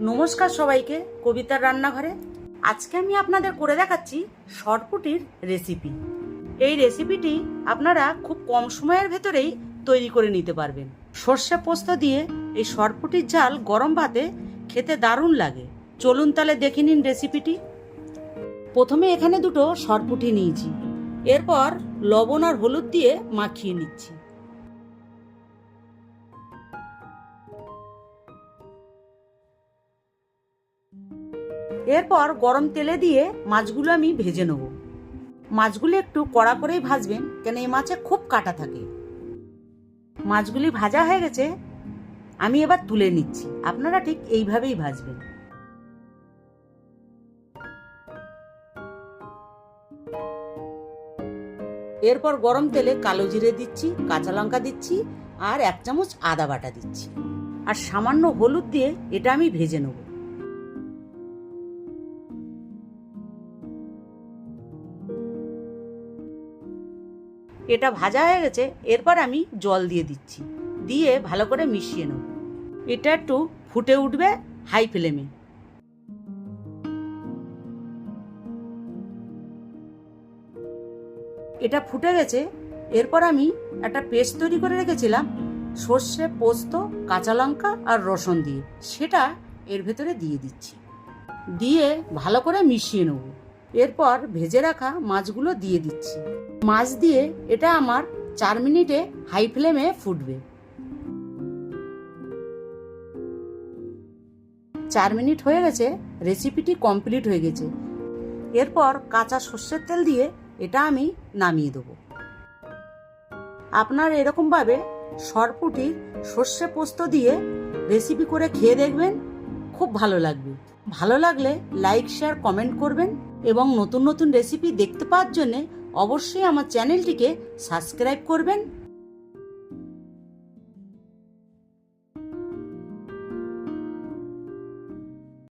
নমস্কার সবাইকে, কবিতার রান্নাঘরে। আজকে আমি আপনাদের করে দেখাচ্ছি শর্টপুটির রেসিপি। এই রেসিপিটি আপনারা খুব কম সময়ের ভেতরেই তৈরি করে নিতে পারবেন। সর্ষে পোস্ত দিয়ে এই শর্টপুটির ঝাল গরম ভাতে খেতে দারুণ লাগে। চলুন তাহলে দেখে নিন রেসিপিটি। প্রথমে এখানে দুটো শর্টপুটি নিয়েছি। এরপর লবণ আর হলুদ দিয়ে মাখিয়ে নিচ্ছি। এরপর গরম তেলে দিয়ে মাছগুলো আমি ভেজে নেব। মাছগুলো একটু কড়া করেই ভাজবেন, কেন এই মাছে খুব কাটা থাকে। মাছগুলি ভাজা হয়ে গেছে, আমি এবার তুলে নিচ্ছি। আপনারা ঠিক এইভাবেই ভাজবেন। এরপর গরম তেলে কালো জিরে দিচ্ছি, কাঁচা লঙ্কা দিচ্ছি, আর এক চামচ আদা বাটা দিচ্ছি। আর সামান্য হলুদ দিয়ে এটা আমি ভেজে নেব। এটা ভাজা হয়ে গেছে, এরপর আমি জল দিয়ে দিচ্ছি। দিয়ে ভালো করে মিশিয়ে নেব। এটা একটু ফুটে উঠবে হাই ফ্লেমে এটা ফুটে গেছে, এরপর আমি একটা পেস্ট তৈরি করে রেখেছিলাম, সর্ষে, পোস্ত, কাঁচা লঙ্কা আর রসুন দিয়ে। সেটা এর ভেতরে দিয়ে দিচ্ছি। দিয়ে ভালো করে মিশিয়ে নেব। এরপর ভেজে রাখা মাছগুলো দিয়ে দিচ্ছি। মাছ দিয়ে এটা আমার চার মিনিটে হাই ফ্লেমে ফুটবে। চার মিনিট হয়ে গেছে, রেসিপিটি কমপ্লিট হয়ে গেছে। এরপর কাঁচা সর্ষের তেল দিয়ে এটা আমি নামিয়ে দেবো। আপনার এরকমভাবে সরপুটির সর্ষে পোস্ত দিয়ে রেসিপি করে খেয়ে দেখবেন, খুব ভালো লাগবে। ভালো লাগলে লাইক শেয়ার কমেন্ট করবেন এবং নতুন নতুন রেসিপি দেখতে পাওয়ার জন্যে অবশ্যই আমার চ্যানেলটিকে সাবস্ক্রাইব করবেন।